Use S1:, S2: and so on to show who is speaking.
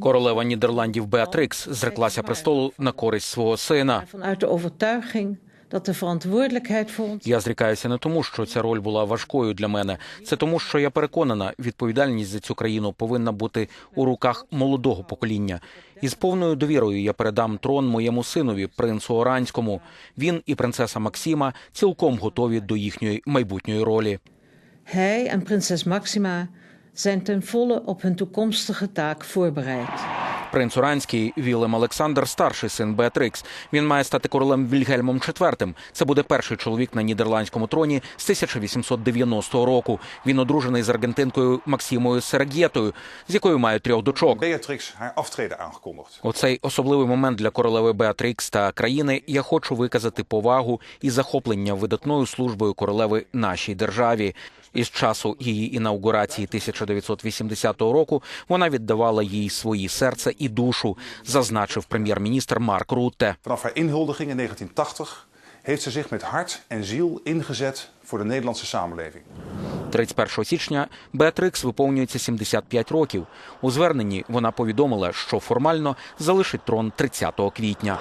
S1: Королева Нідерландів Беатрикс зреклася престолу на користь свого сина. Я зрікаюся не тому, що ця роль була важкою для мене. Це тому, що я переконана, відповідальність за цю країну повинна бути у руках молодого покоління. І з повною довірою я передам трон моєму синові, принцу Оранському. Він і принцеса Максима цілком готові до їхньої майбутньої ролі.
S2: En prinses Maxima zijn ten volle op hun toekomstige taak voorbereid.
S1: Принц Уранський Вілем Олександр, старший син Беатрикс. Він має стати королем Вільгельмом IV. Це буде перший чоловік на нідерландському троні з 1890 року. Він одружений з аргентинкою Максимою Серегєтою, з якою має трьох дочок. У цей особливий момент для королеви Беатрикс та країни я хочу виказати повагу і захоплення видатною службою королеви нашій державі. Із часу її інаугурації 1980 року вона віддавала їй свої серце і душу, зазначив прем'єр-міністр Марк Рутте.
S3: Vanaf haar inhuldiging in 1980 heeft ze zich met hart en ziel ingezet voor de Nederlandse samenleving.
S1: 31 січня Беатрикс виповнюється 75 років. У зверненні вона повідомила, що формально залишить трон 30 квітня.